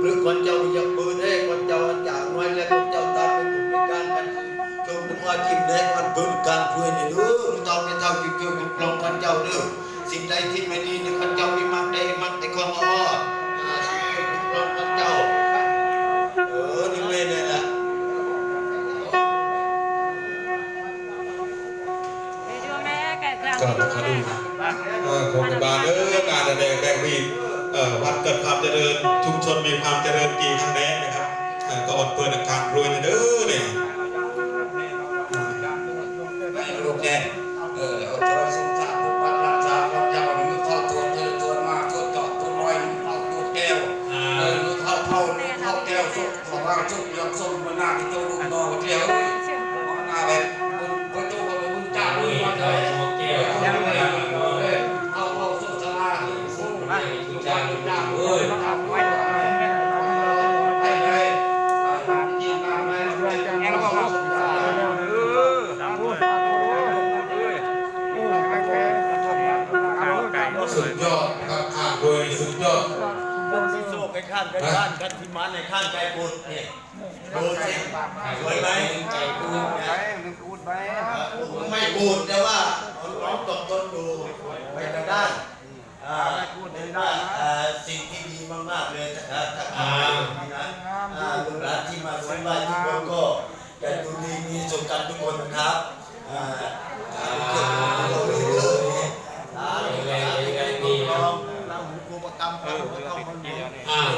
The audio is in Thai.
หรือคนเจ้าอยากเปิดให้คนเจ้าอันอย่างน้อยและคนเจ้าตามไปถึงการมันจงนึกว่ากินได้มันเปิดการช่วยเนี่ยเด้อตอนเป็นเท่าที่เกี่ยวกับกลองคนเจ้าเด้อสิ่งใดที่ไม่ดีในคนเจ้ามีมักได้มักแต่ความอ้อสิ่งเกี่ยวกับกลองคนเจ้าเออนี่ไม่เลยนะก็ขาดูเอ่อโครงการบ้านเอ กิดความเจริญชุมชนมีความเจริญกี่ครั้งแน่นะครับเอ่อก็อดเปิดอาการรวยนะเด้อเนี่ยไม่รู้แกเออเอาจอยสงสารพวกวัดรักษาวัดเจ้านี่เข้าตัวเธอตัวมาตัวเจาะตัวร้อยเข้าตัวแก้วเออเข้าเข้าเข้าแก้วสุกขอว่าสุกยอมส้มมาหน้าที่เจ้าลูกนอแก้วเลยม จ้าเอ้ยทำไว้ให้ให้ยิงมาแม่ด้วยจังแก้วก็สุดยอดครับขาดรวยสุดยอดที่โซ่ไปข้างกันบ้านกันที่มันในข้างใจบุญเนี่ยดูสิสวยไหมใจบุญไม่บูดแต่ว่าน้องตกต้นดูไปทางด้าน ที่มาซื้อบ้านที่บนก็จะดูดีมีสุขกันทุกคนนะครับอ่าอ่า